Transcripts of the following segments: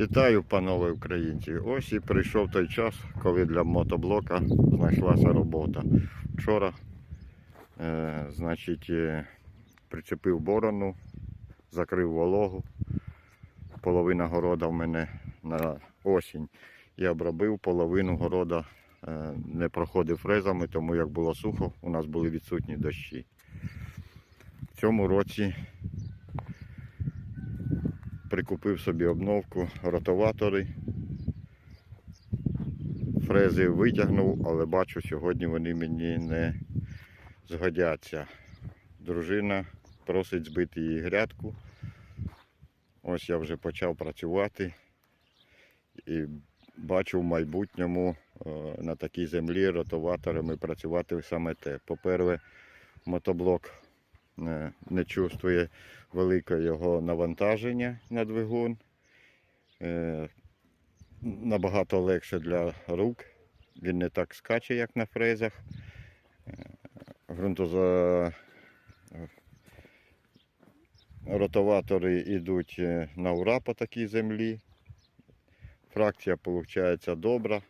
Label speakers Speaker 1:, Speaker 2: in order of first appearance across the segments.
Speaker 1: Вітаю, панове українці. Ось і прийшов той час, коли для мотоблока знайшлася робота. Вчора, е, значить, е, причепив борону, закрив вологу. Половина города в мене на осінь. І обробив половину города, е, не проходив фрезами, тому як було сухо, у нас були відсутні дощі. В цьому році прикупив собі обновку, ротоватори. Фрези витягнув, але бачу, сьогодні вони мені не згодяться. Дружина просить збити її грядку. Ось я вже почав працювати і бачу в майбутньому е, на такій землі ротоваторами працювати саме те. По-перше, мотоблок не чувствує велике його навантаження на двигун. Е, Набагато легше для рук. Він не так скаче, як на фрезах. Е, Ґрунтоза... Ротоватори йдуть е, на ура по такій землі. Фракція виходить добра.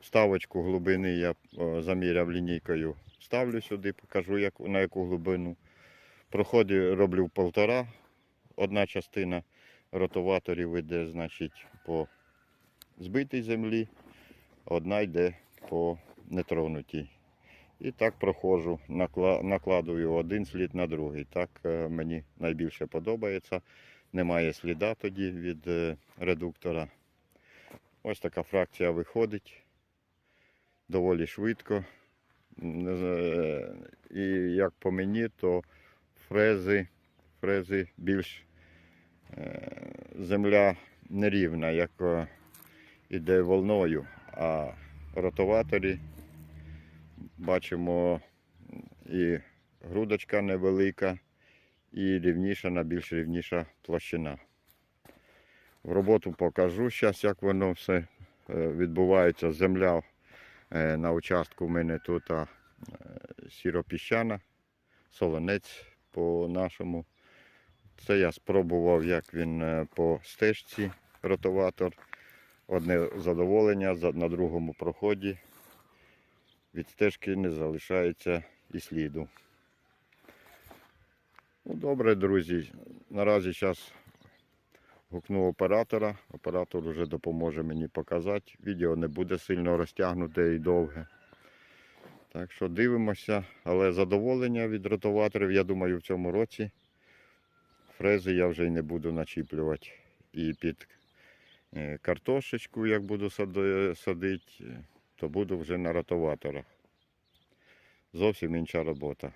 Speaker 1: Вставочку глибини я е, заміряв лінійкою. Ставлю сюди, покажу на яку глибину. Проходи роблю полтора. Одна частина ротоваторів йде, значить, по збитій землі, одна йде по нетронутій. І так проходжу, накладую один слід на другий. Так е, мені найбільше подобається. Немає сліда тоді від е, редуктора. Ось така фракція виходить доволі швидко. І як по мені, то фрези, фрези більш е, земля нерівна, як е, іде волною, а ротоваторі бачимо і грудочка невелика, і рівніша на більш рівніша площина. В роботу покажу зараз, як воно все е, відбувається. Земля на участку в мене тут сіропіщана, солонець по-нашому. Це я спробував, як він е, по стежці ротоватор. Одне задоволення на другому проході. Від стежки не залишається і сліду. Ну, добре, друзі. Наразі зараз гукну оператора. Оператор вже допоможе мені показати. Відео не буде сильно розтягнуте і довге. Так що дивимося, але задоволення від ротоваторів, я думаю, в цьому році фрези я вже й не буду начіплювати. І під е, картошечку, як буду садити, то буду вже на ротоваторах. Зовсім інша робота.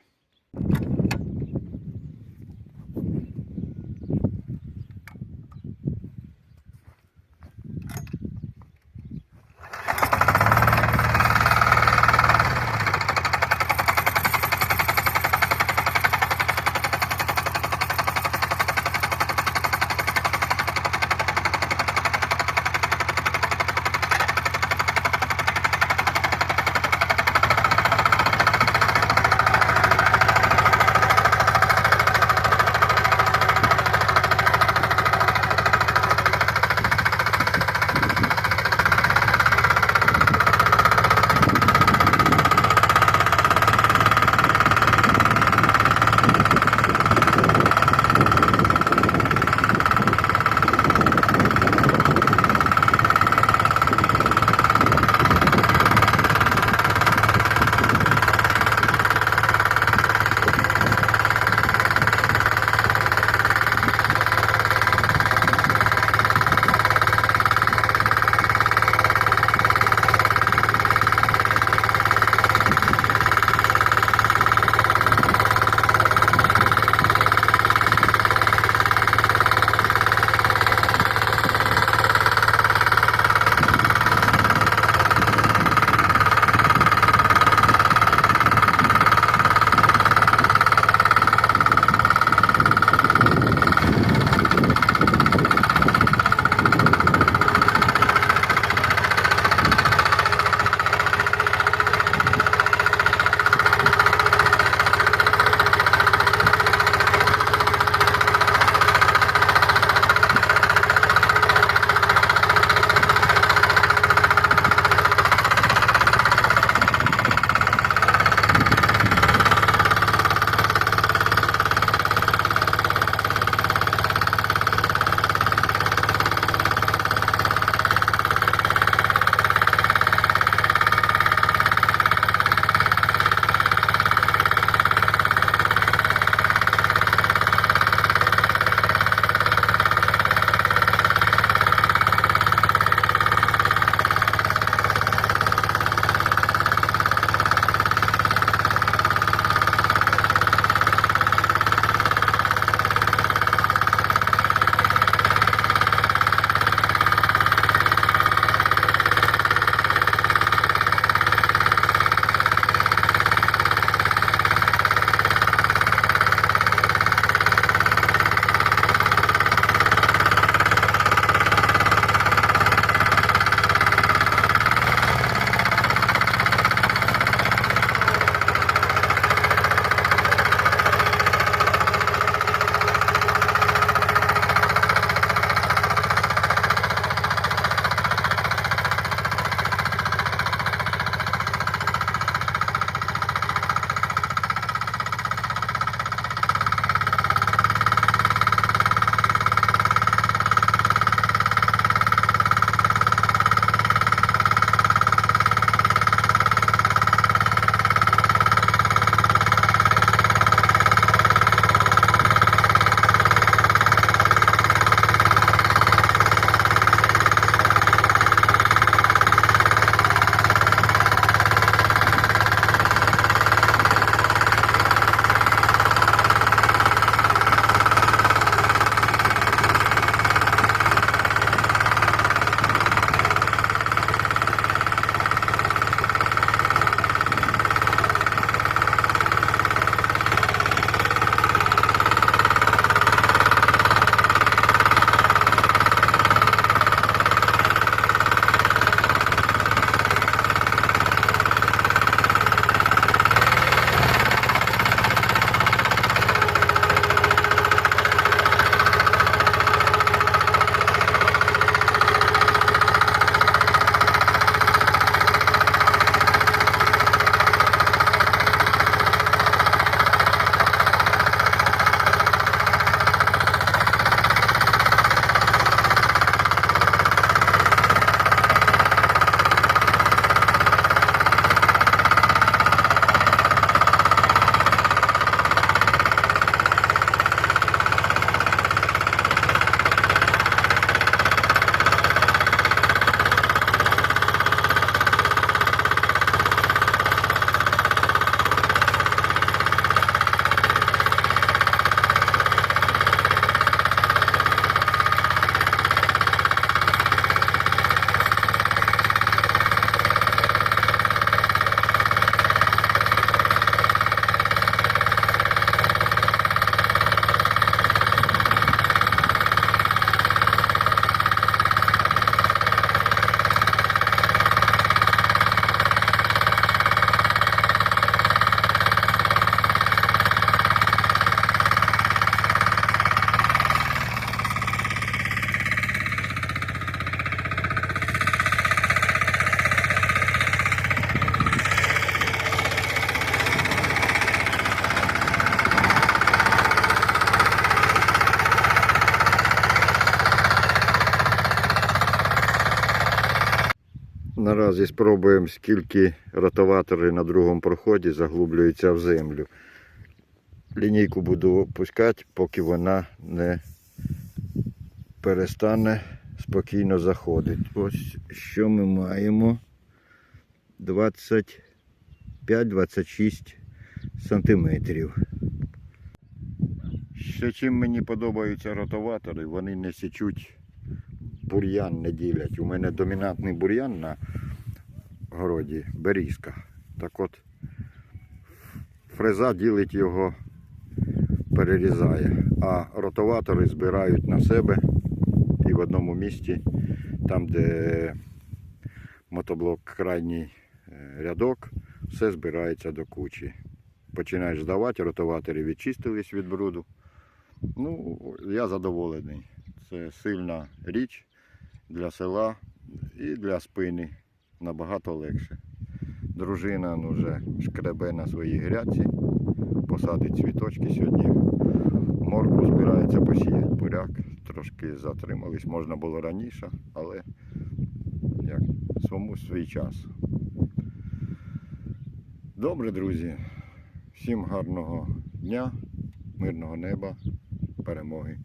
Speaker 1: Наразі спробуємо, скільки ротоватори на другому проході заглублюються в землю. Лінійку буду опускати, поки вона не перестане спокійно заходити. Ось що ми маємо. 25-26 сантиметрів. Ще чим мені подобаються ротоватори, вони не січуть бур'ян не ділять. У мене домінантний бур'ян на городі берізка. Так от фреза ділить його, перерізає, а ротоватори збирають на себе і в одному місці, там, де мотоблок крайній е, рядок, все збирається до кучі. Починаєш здавати, ротоватори відчистились від бруду. Ну, я задоволений. Це сильна річ для села і для спини набагато легше. Дружина ну, вже шкребе на своїй грядці, посадить цвіточки сьогодні. Моркву збирається посіяти буряк. Трошки затримались, можна було раніше, але як свому свій час. Добре, друзі. Всім гарного дня, мирного неба, перемоги.